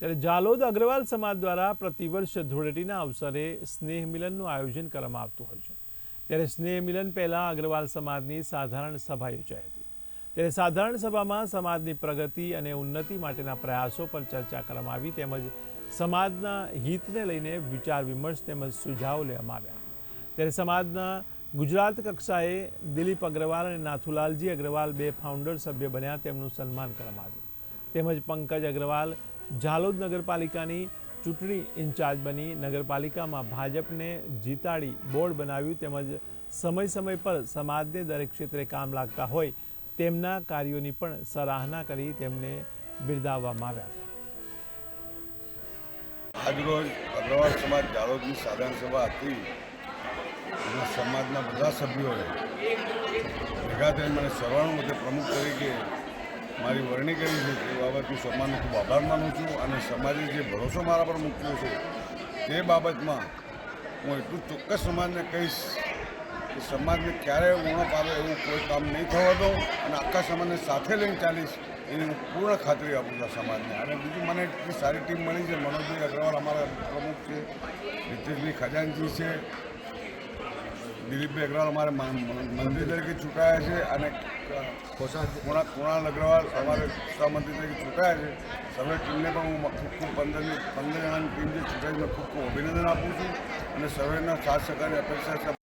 ત્યારે જાલોદ અગ્રવાલ સમાજ દ્વારા પ્રતિવર્ષ ધૂળેટીના અવસરે સ્નેહ મિલનનું આયોજન કરવામાં આવતું હોય છે. ત્યારે સ્નેહ મિલન પહેલાં અગ્રવાલ સમાજની સાધારણ સભા યોજાઈ હતી. ત્યારે સાધારણ સભામાં સમાજની પ્રગતિ અને ઉન્નતિ માટેના પ્રયાસો પર ચર્ચા કરવામાં આવી તેમજ સમાજના હિતને લઈને વિચાર વિમર્શ તેમજ સુઝાવ લેવામાં આવ્યા. ત્યારે સમાજના ગુજરાત કક્ષાએ દિલીપ અગ્રવાલ અને નાથુલાલજી અગ્રવાલ બે ફાઉન્ડર સભ્ય બન્યા તેમનું સન્માન કરવામાં આવ્યું. તેમજ પંકજ અગ્રવાલ ઝાલોદ નગરપાલિકાની ચૂંટણી ઇન્ચાર્જ બની. નગરપાલિકામાં ભાજપને જીતાડી બોર્ડ બનાવ્યું તેમજ સમય સમય પર સમાજને દરેક ક્ષેત્રે કામ લાગતા હોય તેમના કાર્યોની પણ સરાહના કરી તેમને બિરદાવવામાં આવ્યા હતા. આજરોજ અગ્રવાલ સમાજ જાળોદની સાધારણ સભા હતી. અને સમાજના બધા સભ્યોએ ભેગા થઈ મને સર્વાનુમતે પ્રમુખ તરીકે મારી વરણી કરી છે તે બાબત હું સમાજનો ખૂબ આભાર માનું છું અને સમાજે જે ભરોસો મારા પર મૂક્યો છે તે બાબતમાં હું એટલું ચોક્કસ સમાજને કહીશ કે સમાજને ક્યારેય ઉણપ પાડે એવું કોઈ કામ નહીં થવા દઉં અને આખા સમાજને સાથે લઈને ચાલીશ એની હું પૂર્ણ ખાતરી આપું છું સમાજને. અને બીજું મને એટલી સારી ટીમ મળી છે, મનોજભાઈ અગ્રવાલ અમારા પ્રમુખ છે, રીતેશભાઈ ખજાનજી છે દિલીપભાઈ અગ્રવાલ અમારે મંત્રી તરીકે ચૂંટાયા છે અને કુણા કુણાલ અગ્રવાલ અમારે સહમંત્રી તરીકે ચૂંટાયા છે. સર્વે ટીમને પણ હું ખૂબ ખૂબ પંદરની પંદર જણાની ટીમ જે ચૂંટાઈ ખૂબ ખૂબ અભિનંદન આપું છું. અને સર્વેના સાથ સહકારની અપેક્ષા